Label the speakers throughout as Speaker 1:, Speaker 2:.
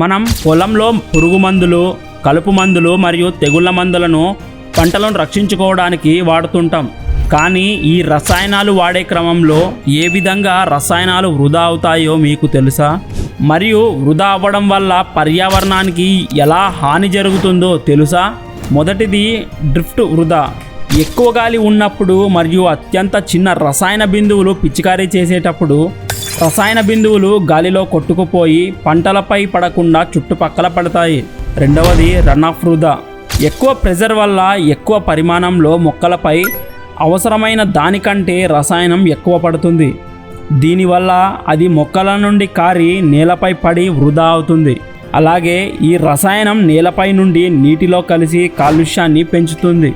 Speaker 1: మనం పొలంలో పురుగు మందులు కలుపు మందులు మరియు తెగుళ్ళ మందులను పంటలను రక్షించుకోవడానికి వాడుతుంటాం. కానీ ఈ రసాయనాలు వాడే క్రమంలో ఏ విధంగా రసాయనాలు వృధా అవుతాయో మీకు తెలుసా? మరియు వృధా అవ్వడం వల్ల పర్యావరణానికి ఎలా హాని జరుగుతుందో తెలుసా? మొదటిది డ్రిఫ్ట్ వృధా. ఎక్కువ గాలి ఉన్నప్పుడు మరియు అత్యంత చిన్న రసాయన బిందువులు పిచికారీ చేసేటప్పుడు రసాయన బిందువులు గాలిలో కొట్టుకుపోయి పంటలపై పడకుండా చుట్టుపక్కల పడతాయి. రెండవది రన్ ఆఫ్ వృధా. ఎక్కువ ప్రెజర్ వల్ల ఎక్కువ పరిమాణంలో మొక్కలపై అవసరమైన దానికంటే రసాయనం ఎక్కువ పడుతుంది. దీనివల్ల అది మొక్కల నుండి కారి నేలపై పడి వృధా అవుతుంది. అలాగే ఈ రసాయనం నేలపై నుండి నీటిలో కలిసి కాలుష్యాన్ని పెంచుతుంది.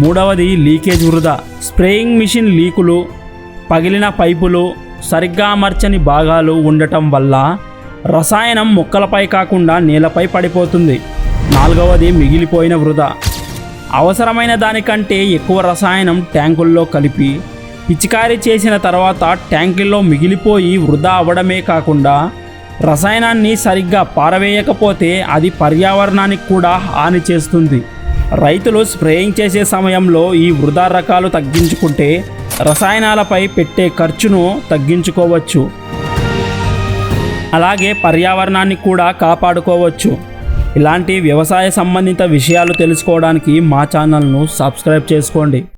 Speaker 1: మూడవది లీకేజ్ వృధా. స్ప్రేయింగ్ మిషన్ లీకులు పగిలిన పైపులు సరిగ్గా అమర్చని భాగాలు ఉండటం వల్ల రసాయనం మొక్కలపై కాకుండా నేలపై పడిపోతుంది. నాలుగవది మిగిలిపోయిన వృధా. అవసరమైన దానికంటే ఎక్కువ రసాయనం ట్యాంకుల్లో కలిపి పిచికారీ చేసిన తర్వాత ట్యాంకుల్లో మిగిలిపోయి వృధా అవ్వడమే కాకుండా రసాయనాన్ని సరిగ్గా పారవేయకపోతే అది పర్యావరణానికి కూడా హాని చేస్తుంది. రైతులు స్ప్రేయింగ్ చేసే సమయంలో ఈ వృధా రకాలు తగ్గించుకుంటే రసాయనాలపై పెట్టే ఖర్చును తగ్గించుకోవచ్చు. అలాగే పర్యావరణాన్ని కూడా కాపాడుకోవచ్చు. ఇలాంటి వ్యవసాయ సంబంధిత విషయాలు తెలుసుకోవడానికి మా ఛానల్ను సబ్స్క్రైబ్ చేసుకోండి.